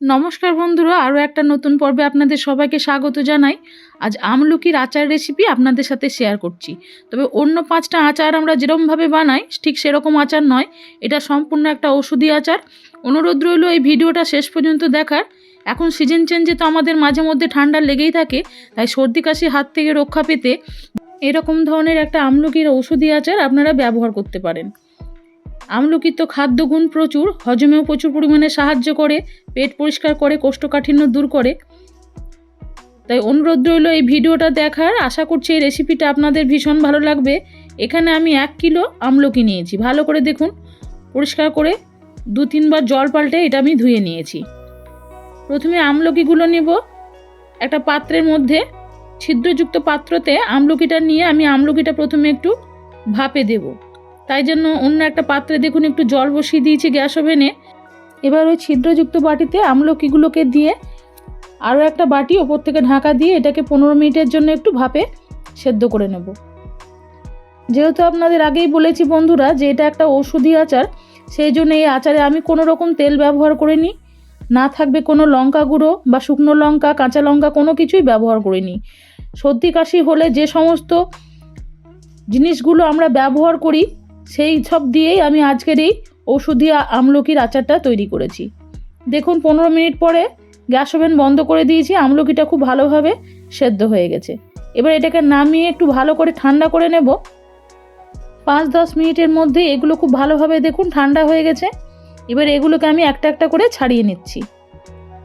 নমস্কার বন্ধুরা, আরও একটা নতুন পর্বে আপনাদের সবাইকে স্বাগত জানাই। আজ আমলকির আচার রেসিপি আপনাদের সাথে শেয়ার করছি। তবে অন্য পাঁচটা আচার আমরা যেরকমভাবে বানাই, ঠিক সেরকম আচার নয়। এটা সম্পূর্ণ একটা ওষুধি আচার। অনুরোধ রইল এই ভিডিওটা শেষ পর্যন্ত দেখার। এখন সিজন চেঞ্জে তো আমাদের মাঝে মধ্যে ঠান্ডা লেগেই থাকে, তাই সর্দি কাশি, হাত থেকে রক্ষা পেতে এরকম ধরনের একটা আমলকির ওষুধি আচার আপনারা ব্যবহার করতে পারেন। আমলকির তো খাদ্যগুণ প্রচুর, হজমেও প্রচুর পরিমাণে সাহায্য করে, পেট পরিষ্কার করে, কোষ্ঠকাঠিন্য দূর করে। তাই অনুরোধ রইল এই ভিডিওটা দেখার। আশা করছি এই রেসিপিটা আপনাদের ভীষণ ভালো লাগবে। এখানে আমি এক কিলো আমলকি নিয়েছি। ভালো করে দেখুন, পরিষ্কার করে দু তিনবার জল পাল্টে এটা আমি ধুয়ে নিয়েছি। প্রথমে আমলকিগুলো নেব। একটা পাত্রের মধ্যে ছিদ্রযুক্ত পাত্রতে আমলকিটা নিয়ে আমি আমলকিটা প্রথমে একটু ভাপে দেবো। তাই জন্য অন্য একটা পাত্রে দেখুন একটু জল বসিয়ে দিয়েছি গ্যাস ওভেনে। এবার ওই ছিদ্রযুক্ত বাটিতে আমলকিগুলোকে দিয়ে আরও একটা বাটি ওপর থেকে ঢাকা দিয়ে এটাকে পনেরো মিনিটের জন্য একটু ভাপে সেদ্ধ করে নেব। যেহেতু আপনাদের আগেই বলেছি বন্ধুরা যে এটা একটা ঔষধি আচার, সেই জন্য এই আচারে আমি কোনো রকম তেল ব্যবহার করিনি। না থাকবে কোনো লঙ্কা গুঁড়ো বা শুকনো লঙ্কা, কাঁচা লঙ্কা, কোনো কিছুই ব্যবহার করিনি। সর্দি কাশি হলে যে সমস্ত জিনিসগুলো আমরা ব্যবহার করি সেই সব দিয়েই আমি আজকের এই ওষুধি আমলকির আচারটা তৈরি করেছি। দেখুন, পনেরো মিনিট পরে গ্যাস ওভেন বন্ধ করে দিয়েছি, আমলকিটা খুব ভালোভাবে সেদ্ধ হয়ে গেছে। এবার এটাকে নামিয়ে একটু ভালো করে ঠান্ডা করে নেব। পাঁচ দশ মিনিটের মধ্যে এগুলো খুব ভালোভাবে দেখুন, ঠান্ডা হয়ে গেছে। এবার এগুলোকে আমি একটা একটা করে ছাড়িয়ে নিচ্ছি।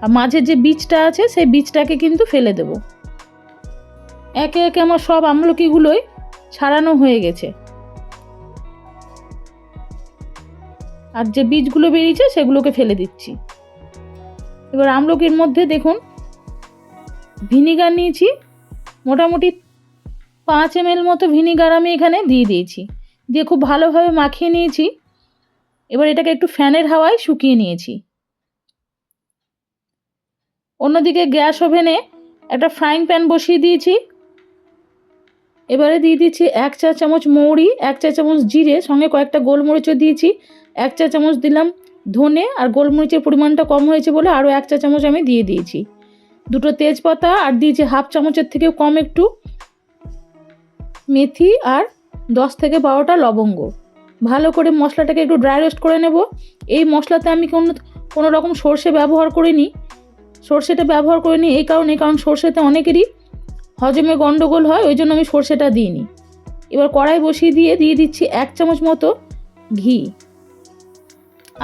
আর মাঝের যে বীজটা আছে, সেই বীজটাকে কিন্তু ফেলে দেব। একে একে আমার সব আমলকিগুলোই ছাড়ানো হয়ে গেছে। আর যে বীজগুলো বেরিয়েছে সেগুলোকে ফেলে দিচ্ছি। এবার আমলকির মধ্যে দেখুন, ভিনিগার নিয়েছি। মোটামুটি পাঁচ এম মতো ভিনিগার আমি এখানে দিয়ে দিয়েছি। দিয়ে খুব ভালোভাবে মাখিয়ে নিয়েছি। এবার এটাকে একটু ফ্যানের হাওয়ায় শুকিয়ে নিয়েছি। অন্যদিকে গ্যাস ওভেনে একটা ফ্রাইং প্যান বসিয়ে দিয়েছি। এবারে দিয়ে দিচ্ছি এক চা চামচ মৌরি, এক চা চামচ জিরে, সঙ্গে কয়েকটা গোলমরিচও দিয়েছি। এক চা চামচ দিলাম ধনে আর গোলমরিচের পরিমাণটা কম হয়েছে বলে আরও এক চা চামচ আমি দিয়ে দিয়েছি। দুটো তেজপাতা আর দিয়েছি হাফ চামচের থেকেও কম একটু মেথি আর দশ থেকে বারোটা লবঙ্গ। ভালো করে মশলাটাকে একটু ড্রাই রোস্ট করে নেব। এই মশলাতে আমি কোনো কোনো রকম সর্ষে ব্যবহার করিনি। সর্ষেটা ব্যবহার করিনি এই কারণে কারণ সর্ষেতে অনেকেরই হজমে গণ্ডগোল হয়, ওই জন্য আমি সর্ষেটা দিইনি। এবার কড়াই বসিয়ে দিয়ে দিয়ে দিচ্ছি এক চামচ মতো ঘি।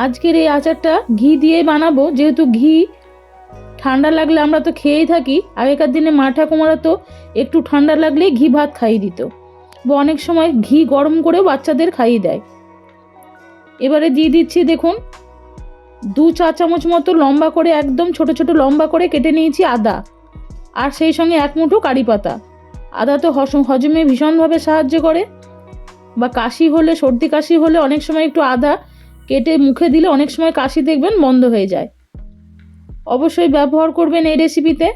আজকের এই আচারটা ঘি দিয়ে বানাবো, যেহেতু ঘি ঠান্ডা লাগলে আমরা তো খেয়েই থাকি, আগেকার দিনে মা ঠাকুমারা তো একটু ঠান্ডা লাগলেই ঘি ভাত খাইয়ে দিত। বা অনেক সময় ঘি গরম করেও বাচ্চাদের খাইয়ে দেয়। এবারে দিয়ে দিচ্ছি দেখুন, দু চা চামচ মতো লম্বা করে, একদম ছোট ছোট লম্বা করে কেটে নিয়েছি আদা। আর সেই সঙ্গে এক মুঠো কারি পাতা। আদা তো হজমে ভীষণভাবে সাহায্য করে। বা কাশি হলে, সর্দি কাশি হলে অনেক সময় একটু আদা কেটে মুখে দিলে অনেক সময় কাশি দেখবেন বন্ধ হয়ে যায়। অবশ্যই ব্যবহার করবেন এই রেসিপিতে।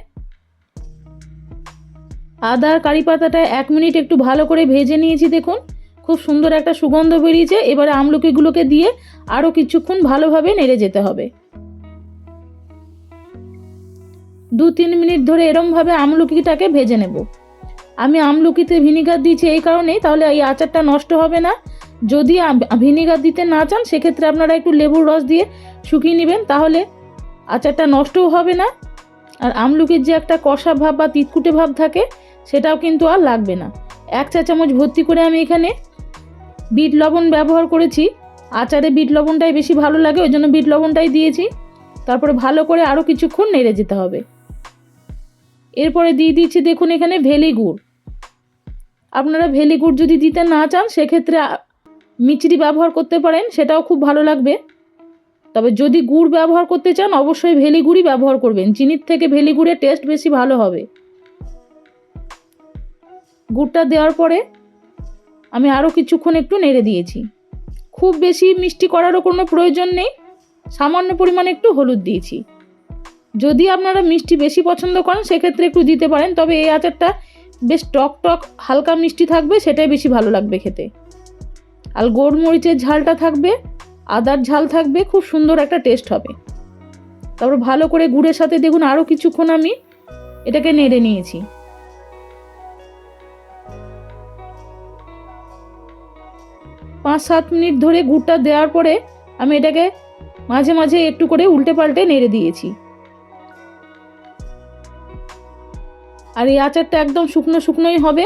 আদা আর কারি পাতাটা এক মিনিট একটু ভালো করে ভেজে নিয়েছি দেখুন। খুব সুন্দর একটা সুগন্ধ বেরিয়েছে। এবারে আমলকিগুলোকে দিয়ে আরও কিছুক্ষণ ভালোভাবে নেড়ে যেতে হবে। দু তিন মিনিট ধরে এরমভাবে আমলকিটাকে ভেজে নেব। আমি আমলকিতে ভিনিগার দিয়েছি এই কারণেই, তাহলে এই আচারটা নষ্ট হবে না। যদি ভিনিগার দিতে না চান, সেক্ষেত্রে আপনারা একটু লেবুর রস দিয়ে শুকিয়ে নেবেন, তাহলে আচারটা নষ্টও হবে না। আর আমলকির যে একটা কষা ভাব বা তিতকুটে ভাব থাকে, সেটাও কিন্তু আর লাগবে না। এক চা চামচ ভর্তি করে আমি এখানে বিট লবণ ব্যবহার করেছি। আচারে বিট লবণটাই বেশি ভালো লাগে, ওই জন্য বিট লবণটাই দিয়েছি। তারপরে ভালো করে আরও কিছুক্ষণ নেড়ে যেতে হবে। এরপরে দিয়ে দিচ্ছি, দেখুন এখানে ভেলি গুড়। আপনারা ভেলি গুড় যদি দিতে না চান, সেক্ষেত্রে মিচড়ি ব্যবহার করতে পারেন, সেটাও খুব ভালো লাগবে। তবে যদি গুড় ব্যবহার করতে চান, অবশ্যই ভেলি গুড়ই ব্যবহার করবেন। চিনির থেকে ভেলি গুড়ের টেস্ট বেশি ভালো হবে। গুড়টা দেওয়ার পরে আমি আরও কিছুক্ষণ একটু নেড়ে দিয়েছি। খুব বেশি মিষ্টি করারও কোনো প্রয়োজন নেই। সামান্য পরিমাণে একটু হলুদ দিয়েছি। যদি আপনারা মিষ্টি বেশি পছন্দ করেন, সেক্ষেত্রে একটু দিতে পারেন। তবে এই আচারটা বেশ টক টক, হালকা মিষ্টি থাকবে, সেটাই বেশি ভালো লাগবে খেতে। আর গোলমরিচের ঝালটা থাকবে, আদার ঝাল থাকবে, খুব সুন্দর একটা টেস্ট হবে। তারপর ভালো করে গুড়ের সাথে দেখুন আরও কিছুক্ষণ আমি এটাকে নেড়ে নিয়েছি। পাঁচ সাত মিনিট ধরে গুড়টা দেওয়ার পরে আমি এটাকে মাঝে মাঝে একটু করে উল্টে পাল্টে নেড়ে দিয়েছি। আর এই আচারটা একদম শুকনো শুকনোই হবে।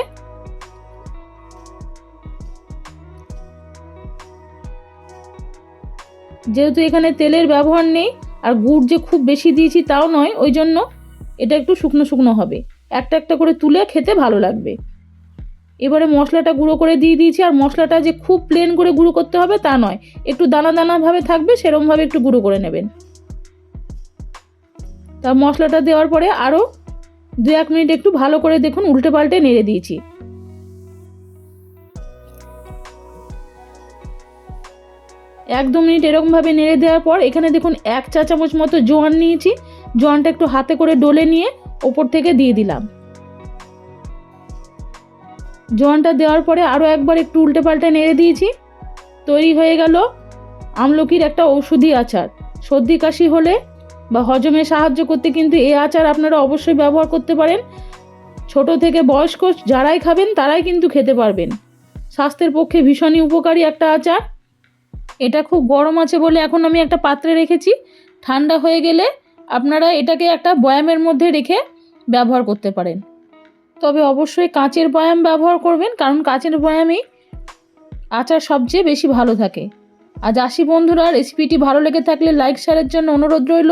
যেহেতু এখানে তেলের ব্যবহার নেই, আর গুড় যে খুব বেশি দিয়েছি তাও নয়, ওই জন্য এটা একটু শুকনো শুকনো হবে। একটা একটা করে তুলে খেতে ভালো লাগবে। এবারে মশলাটা গুঁড়ো করে দিয়ে দিয়েছি, আর মশলাটা যে খুব প্লেন করে গুঁড়ো করতে হবে তা নয়। একটু দানা দানাভাবে থাকবে, সেরমভাবে একটু গুঁড়ো করে নেবেন। তার মশলাটা দেওয়ার পরে আরও দু এক মিনিট একটু ভালো করে দেখুন, উল্টে পাল্টে নেড়ে দিয়েছি। এক দু মিনিট এরকমভাবে নেড়ে দেওয়ার পর এখানে দেখুন এক চা চামচ মতো জোয়ান নিয়েছি। জোয়ানটা একটু হাতে করে ডলে নিয়ে ওপর থেকে দিয়ে দিলাম। জোয়ানটা দেওয়ার পরে আরও একবার একটু উল্টে পাল্টে নেড়ে দিয়েছি। তৈরি হয়ে গেল আমলকির একটা ঔষধি আচার। সর্দি কাশি হলে বা হজমে সাহায্য করতে কিন্তু এই আচার আপনারা অবশ্যই ব্যবহার করতে পারেন। ছোট থেকে বয়স্ক যারাই খাবেন, তারাই কিন্তু খেতে পারবেন। স্বাস্থ্যের পক্ষে ভীষণই উপকারী একটা আচার। এটা খুব গরম আছে বলে এখন আমি একটা পাত্রে রেখেছি। ঠান্ডা হয়ে গেলে আপনারা এটাকে একটা বয়ামের মধ্যে রেখে ব্যবহার করতে পারেন। তবে অবশ্যই কাঁচের বয়াম ব্যবহার করবেন, কারণ কাঁচের বয়ামেই আচার সবচেয়ে বেশি ভালো থাকে। আজ আসি বন্ধুরা রেসিপিটি ভালো লেগে থাকলে লাইক শেয়ারের জন্য অনুরোধ রইল।